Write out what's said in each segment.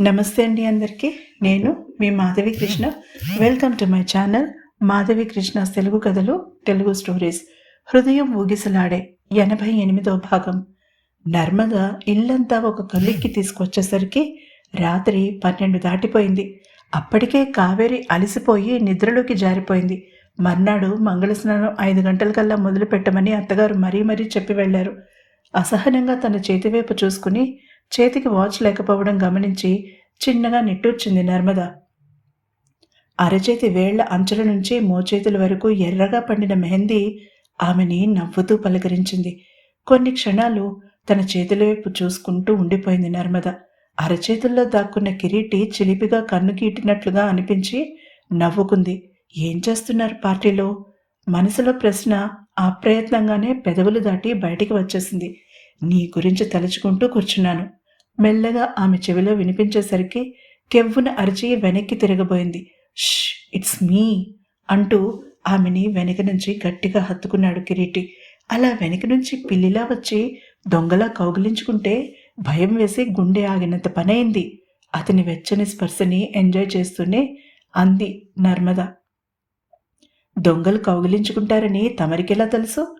నమస్తే అండి అందరికీ. నేను మీ Madhavi Krishna. Welcome to my channel Madhavi Krishna Telugu కథలు తెలుగు స్టోరీస్ హృదయం ఊగిసలాడే ఎనభై ఎనిమిదో భాగం. నర్మద ఇల్లంతా ఒక కొలిక్కి తీసుకొచ్చేసరికి రాత్రి పన్నెండు దాటిపోయింది. అప్పటికే కావేరి అలసిపోయి నిద్రలోకి జారిపోయింది. మర్నాడు మంగళ స్నానం ఐదు గంటలకల్లా మొదలు పెట్టమని అత్తగారు మరీ మరీ చెప్పి వెళ్ళారు అసహనంగా తన చేతివైపు చూసుకుని చేతికి వాచ్ లేకపోవడం గమనించి చిన్నగా నిట్టూర్చింది నర్మద. అరచేతి వేళ్ళ అంచుల నుంచి మోచేతుల వరకు ఎర్రగా పండిన మెహందీ ఆమెని నవ్వుతూ పలకరించింది. కొన్ని క్షణాలు తన చేతుల వైపు చూసుకుంటూ ఉండిపోయింది నర్మద. అరచేతుల్లో దాక్కున్న కిరీటి చిలిపిగా కన్ను గీటినట్లుగా అనిపించి నవ్వుకుంది. ఏం చేస్తున్నారు పార్టీలో? మనసులో ప్రశ్న అప్రయత్నంగానే పెదవులు దాటి బయటికి వచ్చేసింది. నీ గురించి తలుచుకుంటూ కూర్చున్నాను. మెల్లగా ఆమె చెవిలో వినిపించేసరికి కెవ్వున అరిచి వెనక్కి తిరగబోయింది. ష్ ఇట్స్ మీ అంటూ ఆమెని వెనక నుంచి గట్టిగా హత్తుకున్నాడు కిరీటి. అలా వెనక నుంచి పిల్లిలా వచ్చి దొంగలా కౌగిలించుకుంటే భయం వేసి గుండె ఆగినంత పనైంది. అతని వెచ్చని స్పర్శని ఎంజాయ్ చేస్తూనే అంది నర్మద. దొంగలు కౌగిలించుకుంటారని తమరికెలా తెలుసు?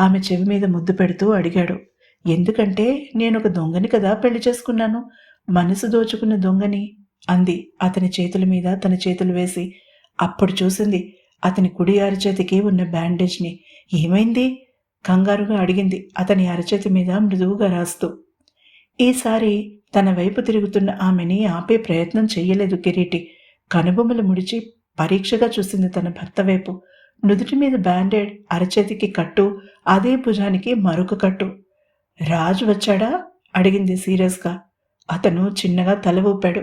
ఆమె చెవి మీద ముద్దు పెడుతూ అడిగాడు. ఎందుకంటే నేను ఒక దొంగని కదా పెళ్ళి చేసుకున్నాను. మనసు దోచుకున్న దొంగని అంది. అతని చేతుల మీద తన చేతులు వేసి అప్పుడు చూసింది అతని కుడి అరచేతికి ఉన్న బ్యాండేజ్ని. ఏమైంది? కంగారుగా అడిగింది అతని అరచేతి మీద మృదువుగా రాస్తూ. ఈసారి తన వైపు తిరుగుతున్న ఆమెని ఆపే ప్రయత్నం చెయ్యలేదు కిరీటి. కనుబొమ్మలు ముడిచి పరీక్షగా చూసింది తన భర్త వైపు. నుదుటి మీద బ్యాండేడ్ అరచేతికి కట్టు అదే భుజానికి మరొక కట్టు. రాజు వచ్చాడా? అడిగింది సీరియస్గా. అతను చిన్నగా తల ఊపాడు.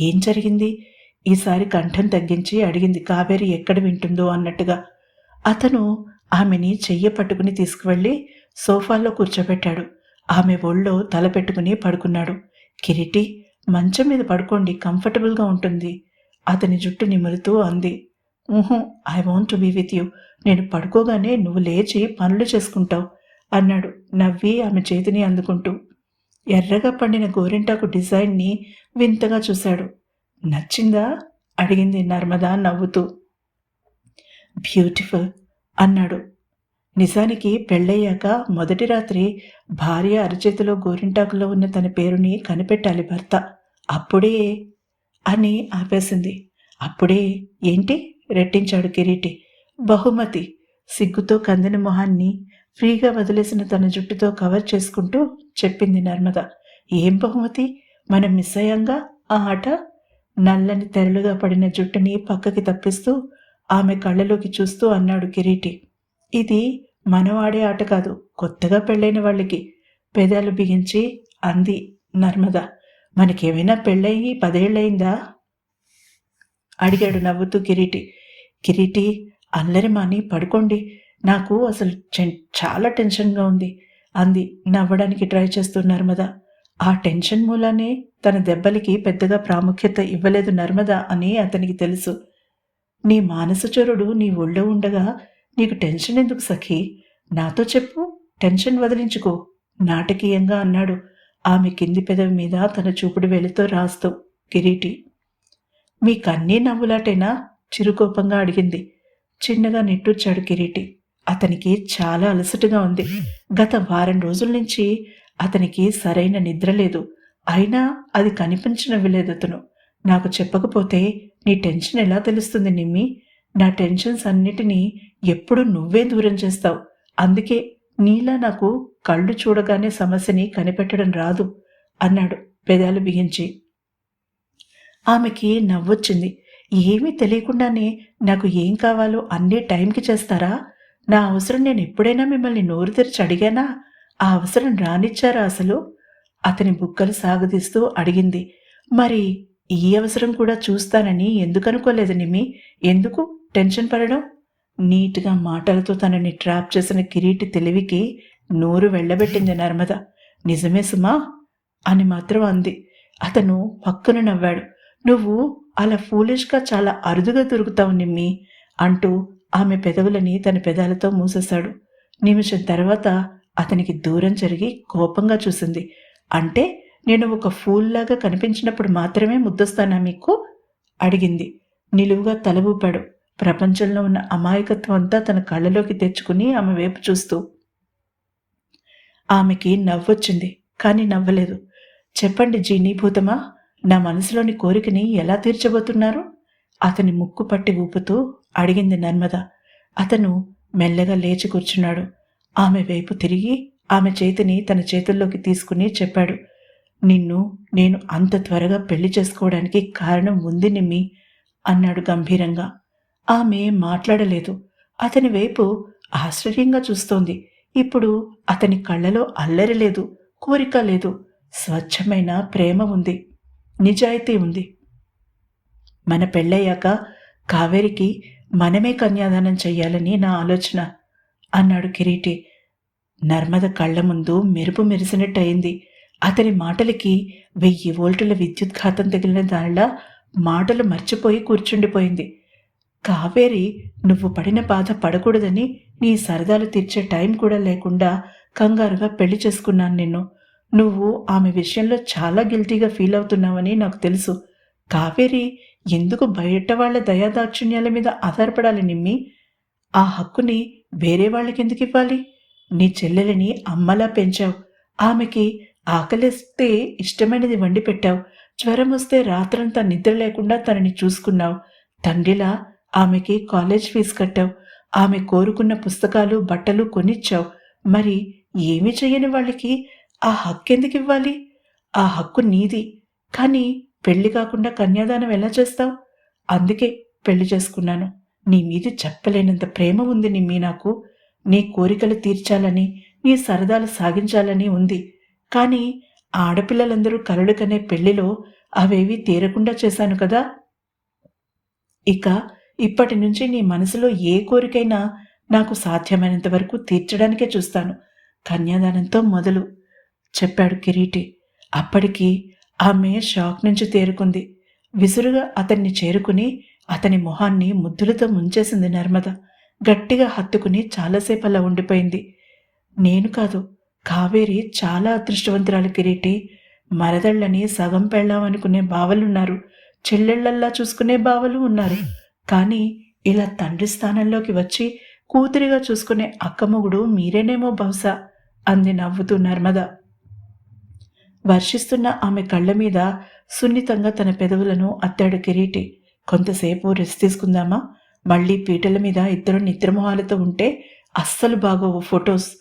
ఏం జరిగింది? ఈసారి కంఠం తగ్గించి అడిగింది కావేరి ఎక్కడ వింటుందో అన్నట్టుగా. అతను ఆమెని చెయ్య పట్టుకుని తీసుకువెళ్ళి సోఫాలో కూర్చోబెట్టాడు. ఆమె ఒళ్ళో తల పెట్టుకుని పడుకున్నాడు. కిరీటి మంచం మీద పడుకోండి కంఫర్టబుల్గా ఉంటుంది. అతని జుట్టు నిమురుతూ అంది. ఊహు I want to be with you. నేను పడుకోగానే నువ్వు లేచి పనులు చేసుకుంటావు. అన్నాడు. నవ్వి ఆమె చేతిని అందుకుంటూ. ఎర్రగా పండిన గోరింటాకు డిజైన్ని వింతగా చూశాడు. నచ్చిందా? అడిగింది నర్మదా నవ్వుతూ. బ్యూటిఫుల్ అన్నాడు. నిజానికి పెళ్ళయ్యాక మొదటి రాత్రి భార్య అరచేతిలో గోరింటాకులో ఉన్న తన పేరుని కనిపెట్టాలి భర్త. అప్పుడే అని ఆపేసింది. అప్పుడే ఏంటి? రెట్టించాడు కిరీటి. బహుమతి. సిగ్గుతో కందిన మొహాన్ని ఫ్రీగా వదిలేసిన తన జుట్టుతో కవర్ చేసుకుంటూ చెప్పింది నర్మద. ఏం బహుమతి? మనం మిస్ అయ్యాంగా? ఆ ఆట? నల్లని తెరలుగా పడిన జుట్టుని పక్కకి తప్పిస్తూ ఆమె కళ్ళలోకి చూస్తూ అన్నాడు కిరీటి. ఇది మనవాడే ఆట కాదు కొత్తగా పెళ్ళైన వాళ్ళకి. పెదాలు బిగించి అంది నర్మద. మనకేమైనా పెళ్ళయి పదేళ్ళయిందా? అడిగాడు నవ్వుతూ కిరీటి. కిరీటి అల్లరి మాని పడుకోండి. నాకు అసలు చాలా టెన్షన్గా ఉంది. అంది. నవ్వడానికి ట్రై చేస్తూ నర్మద. ఆ టెన్షన్ మూలానే తన దెబ్బలకి పెద్దగా ప్రాముఖ్యత ఇవ్వలేదు నర్మద అని అతనికి తెలుసు. నీ మానసచరుడు నీ ఒళ్ళో ఉండగా నీకు టెన్షన్ ఎందుకు సఖి? నాతో చెప్పు. టెన్షన్ వదిలించుకో. నాటకీయంగా అన్నాడు. ఆమె కింది పెదవి మీద తన చూపుడు వెలుతో రాస్తూ కిరీటి. మీ కన్నీ నవ్వులాటేనా? చిరుకోపంగా అడిగింది. చిన్నగా నిట్టూర్చాడు కిరీటి. అతనికి చాలా అలసటగా ఉంది. గత వారం రోజుల నుంచి అతనికి సరైన నిద్ర లేదు. అయినా అది కనిపించనివ్వలేదు అతను. నాకు చెప్పకపోతే నీ టెన్షన్ ఎలా తెలుస్తుంది నిమ్మి? నా టెన్షన్స్ అన్నిటినీ ఎప్పుడు నువ్వే దూరం చేస్తావు. అందుకే నీలా నాకు కళ్ళు చూడగానే సమస్యని కనిపెట్టడం రాదు అన్నాడు పెదాలు బిగించి. ఆమెకి నవ్వొచ్చింది. ఏమీ తెలియకుండానే నాకు ఏం కావాలో అన్నీ టైంకి చేస్తారా? నా అవసరం నేను ఎప్పుడైనా మిమ్మల్ని నోరు తెరిచి అడిగానా? ఆ అవసరం రానిచ్చారా అసలు? అతని బుక్కలు సాగదీస్తూ అడిగింది. మరి ఈ అవసరం కూడా చూస్తానని ఎందుకు అనుకోలేదు నిమ్మి? ఎందుకు? టెన్షన్ పడడం? నీట్గా మాటలతో తనని ట్రాప్ చేసిన కిరీటి తెలివికి నోరు వెళ్ళబెట్టింది నర్మద. నిజమే సుమా? అని మాత్రం అంది. అతను పక్కన నవ్వాడు. నువ్వు అలా ఫూలిష్గా చాలా అరుదుగా దొరుకుతావు నిమ్మి అంటూ ఆమె పెదవులని తన పెదాలతో మూసేశాడు. నిమిషం తర్వాత అతనికి దూరం జరిగి కోపంగా చూసింది. అంటే నేను ఒక ఫూల్లాగా కనిపించినప్పుడు మాత్రమే ముద్దొస్తానా మీకు? అడిగింది. నిలువుగా తలబూపాడు ప్రపంచంలో ఉన్న అమాయకత్వం అంతా తన కళ్ళలోకి తెచ్చుకుని ఆమె వైపు చూస్తూ. ఆమెకి నవ్వొచ్చింది కానీ నవ్వలేదు. చెప్పండి జీనీభూతమా నా మనసులోని కోరికని ఎలా తీర్చబోతున్నారు? అతని ముక్కు పట్టి ఊపుతూ అడిగింది నర్మద. అతను మెల్లగా లేచి కూర్చున్నాడు. ఆమె వైపు తిరిగి ఆమె చేతిని తన చేతుల్లోకి తీసుకుని చెప్పాడు. నిన్ను నేను అంత త్వరగా పెళ్ళి చేసుకోవడానికి కారణం ఉంది నిమ్మి అన్నాడు గంభీరంగా. ఆమె మాట్లాడలేదు. అతని వైపు ఆశ్చర్యంగా చూస్తోంది. ఇప్పుడు అతని కళ్ళలో అల్లరి లేదు కోరిక లేదు. స్వచ్ఛమైన ప్రేమ ఉంది. నిజాయితీ ఉంది. మన పెళ్ళయ్యాక కావేరికి మనమే కన్యాదానం చెయ్యాలని నా ఆలోచన అన్నాడు కిరీటి. నర్మద కళ్ళ ముందు మెరుపు మెరిసినట్టు అయింది అతని మాటలకి వెయ్యి వోల్టుల విద్యుత్ఘాతం తగిలిన దానిలా మాటలు మర్చిపోయి కూర్చుండిపోయింది. కావేరి నువ్వు పడిన బాధ పడకూడదని నీ సరదాలు తీర్చే టైం కూడా లేకుండా కంగారుగా పెళ్ళి చేసుకున్నాను నిన్ను. నువ్వు ఆమె విషయంలో చాలా గిల్టీగా ఫీల్ అవుతున్నావని నాకు తెలుసు. కావేరి ఎందుకు బయట వాళ్ళ దయాదాక్షిణ్యాల మీద ఆధారపడాలి నిమ్మి? ఆ హక్కుని వేరే వాళ్ళకెందుకు ఇవ్వాలి? నీ చెల్లెలిని అమ్మలా పెంచావు. ఆమెకి ఆకలిస్తే ఇష్టమైనది వండి పెట్టావు. జ్వరం వస్తే రాత్రంతా నిద్ర లేకుండా తనని చూసుకున్నావు. తండ్రిలా ఆమెకి కాలేజ్ ఫీజు కట్టావు. ఆమె కోరుకున్న పుస్తకాలు బట్టలు కొనిచ్చావు. మరి ఏమి చేయని వాళ్ళకి ఆ హక్కు ఎందుకు ఇవ్వాలి? ఆ హక్కు నీది. కానీ పెళ్ళి కాకుండా కన్యాదానం ఎలా చేస్తావు? అందుకే పెళ్ళి చేసుకున్నాను. నీ మీద చెప్పలేనంత ప్రేమ ఉంది నీ మీ నాకు. నీ కోరికలు తీర్చాలని నీ సరదాలు సాగించాలని ఉంది. కానీ ఆడపిల్లలందరూ కలడు కనే పెళ్ళిలో అవేవి తీరకుండా చేశాను కదా? ఇక ఇప్పటి నుంచి నీ మనసులో ఏ కోరికైనా నాకు సాధ్యమైనంత వరకు తీర్చడానికే చూస్తాను. కన్యాదానంతో మొదలు. చెప్పాడు కిరీటి. అప్పటికి ఆమె షాక్ నుంచి తేరుకుంది. విసురుగా అతన్ని చేరుకుని అతని మొహాన్ని ముద్దులతో ముంచేసింది నర్మద. గట్టిగా హత్తుకుని చాలాసేపు అలా ఉండిపోయింది. నేను కాదు కావేరి చాలా అదృష్టవంతురాలు కిరీటి. మరదళ్ళని సగం పెళ్ళామనుకునే బావలున్నారు. చెల్లెళ్ళల్లా చూసుకునే బావలు ఉన్నారు. కానీ ఇలా తండ్రి స్థానంలోకి వచ్చి కూతురిగా చూసుకునే అక్కమొగుడు మీరేనేమో బహుశా అంది నవ్వుతూ నర్మద. వర్షిస్తున్న ఆమె కళ్ళ మీద సున్నితంగా తన పెదవులను అత్తాడు కిరీటి. కొంతసేపు రెస్ట్ తీసుకుందామా? మళ్ళీ పీటల మీద ఇద్దరు నిద్రమొహాలతో ఉంటే అస్సలు బాగోవు ఫొటోస్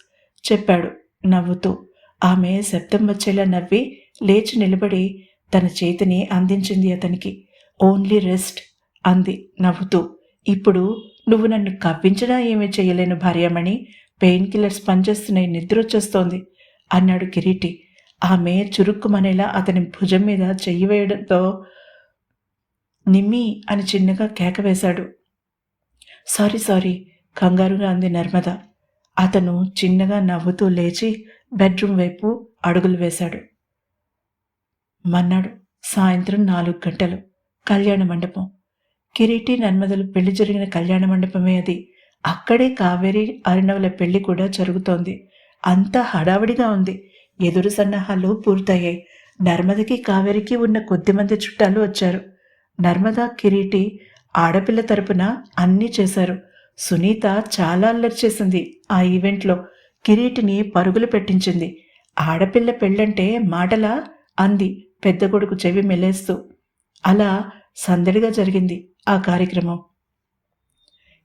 చెప్పాడు నవ్వుతూ. ఆమె శబ్దం వచ్చేలా నవ్వి లేచి నిలబడి తన చేతిని అందించింది అతనికి. ఓన్లీ రెస్ట్ అంది నవ్వుతూ. ఇప్పుడు నువ్వు నన్ను కవ్వించినా ఏమీ చేయలేను భార్యమణి. పెయిన్ కిల్లర్స్ పనిచేస్తున్నాయి నిద్ర వచ్చేస్తోంది అన్నాడు కిరీటి. ఆమె చురుక్కుమనేలా అతని భుజం మీద చెయ్యి వేయడంతో నిమ్మి అని చిన్నగా కేక వేశాడు. సారీ సారీ కంగారుగా అంది నర్మద. అతను చిన్నగా నవ్వుతూ లేచి బెడ్రూమ్ వైపు అడుగులు వేశాడు. మన్నాడు సాయంత్రం నాలుగు గంటలు కళ్యాణ మండపం. కిరీటి నర్మదలు పెళ్ళి జరిగిన కళ్యాణ మండపమే అది. అక్కడే కావేరి అరిణవుల పెళ్ళి కూడా జరుగుతోంది. అంతా హడావిడిగా ఉంది. ఎదురు సన్నాహాలు పూర్తయ్యాయి. నర్మదకి కావేరికి ఉన్న కొద్దిమంది చుట్టాలు వచ్చారు. నర్మద కిరీటి ఆడపిల్ల తరపున అన్నీ చేశారు. సునీత చాలా అల్లరి చేసింది ఆ ఈవెంట్లో. కిరీటిని పరుగులు పెట్టించింది. ఆడపిల్ల పెళ్ళంటే మాటలా అంది పెద్ద కొడుకు చెవి మెలేస్తూ. అలా సందడిగా జరిగింది ఆ కార్యక్రమం.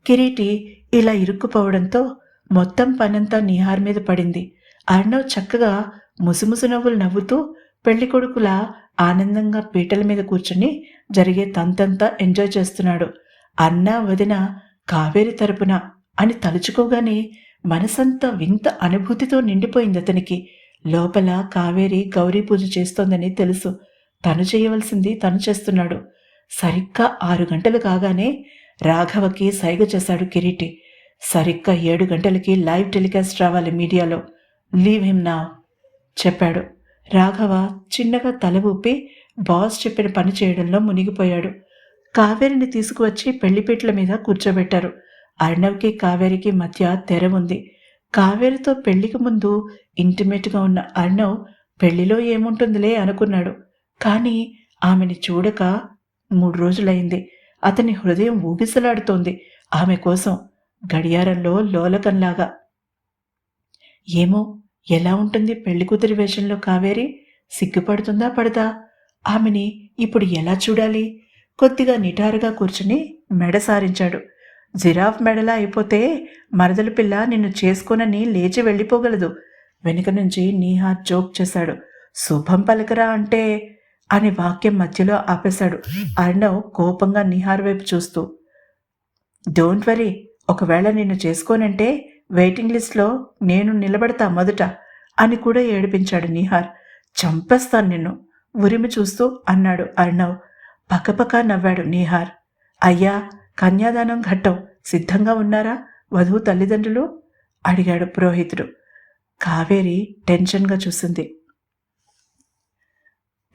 కిరీటి ఇలా ఇరుక్కుపోవడంతో మొత్తం పనంతా నిహార్ మీద పడింది. అర్ణవ్ చక్కగా ముసుముసు నవ్వులు నవ్వుతూ పెళ్ళి కొడుకులా ఆనందంగా పీటల మీద కూర్చుని జరిగే తంతంతా ఎంజాయ్ చేస్తున్నాడు. అన్న వదిన కావేరి తరపున అని తలుచుకోగానే మనసంతా వింత అనుభూతితో నిండిపోయింది అతనికి. లోపల కావేరి గౌరీ పూజ చేస్తోందని తెలుసు. తను చేయవలసింది తను చేస్తున్నాడు. సరిగ్గా ఆరు గంటలు కాగానే రాఘవకి సైగ చేశాడు కిరీటి. సరిగ్గా ఏడు గంటలకి లైవ్ టెలికాస్ట్ రావాలి మీడియాలో. లీవ్ హిమ్ నా చెప్పాడు. రాఘవ చిన్నగా తల ఊపి బాస్ చెప్పిన పని చేయడంలో మునిగిపోయాడు. కావేరిని తీసుకువచ్చి పెళ్ళిపీటల మీద కూర్చోబెట్టారు. అర్ణవ్కి కావేరికి మధ్య తెర ఉంది. కావేరితో పెళ్ళికి ముందు ఇంటిమేట్గా ఉన్న అర్ణవ్ పెళ్ళిలో ఏముంటుందిలే అనుకున్నాడు. కానీ ఆమెని చూడక మూడు రోజులైంది అతని హృదయం ఊగిసలాడుతోంది. ఆమె కోసం గడియారంలో లోలకంలాగా. ఏమో ఎలా ఉంటుంది పెళ్ళి కూతురి వేషంలో కావేరి? సిగ్గుపడుతుందా పడదా? ఆమెని ఇప్పుడు ఎలా చూడాలి? కొద్దిగా నిటారుగా కూర్చుని మెడ సారించాడు. జిరాఫ్ మెడలా అయిపోతే మరదల పిల్ల నిన్ను చేసుకోనని లేచి వెళ్ళిపోగలదు. వెనుక నుంచి నీహార్ జోక్ చేశాడు. శుభం పలకరా అంటే? అని వాక్యం మధ్యలో ఆపేశాడు. అర్ణవ్ కోపంగా నిహార్ వైపు చూస్తూ. డోంట్ వరీ ఒకవేళ నిన్ను చేసుకోనంటే వెయిటింగ్ లిస్ట్లో నేను నిలబడతా మొదట అని కూడా ఏడిపించాడు నిహార్. చంపేస్తాను నిన్ను ఉరిమి చూస్తూ అన్నాడు అర్ణవ్. పక్కపక్క నవ్వాడు నిహార్. అయ్యా కన్యాదానం ఘట్టం సిద్ధంగా ఉన్నారా వధువు తల్లిదండ్రులు? అడిగాడు పురోహితుడు. కావేరి టెన్షన్గా చూసింది.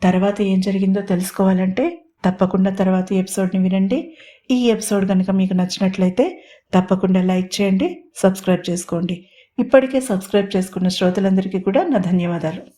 తర్వాత ఏం జరిగిందో తెలుసుకోవాలంటే తప్పకుండా తర్వాత ఎపిసోడ్ని వినండి. ఈ ఎపిసోడ్ కనుక మీకు నచ్చినట్లయితే తప్పకుండా లైక్ చేయండి సబ్స్క్రైబ్ చేసుకోండి. ఇప్పటికే సబ్స్క్రైబ్ చేసుకున్న శ్రోతలందరికీ కూడా నా ధన్యవాదాలు.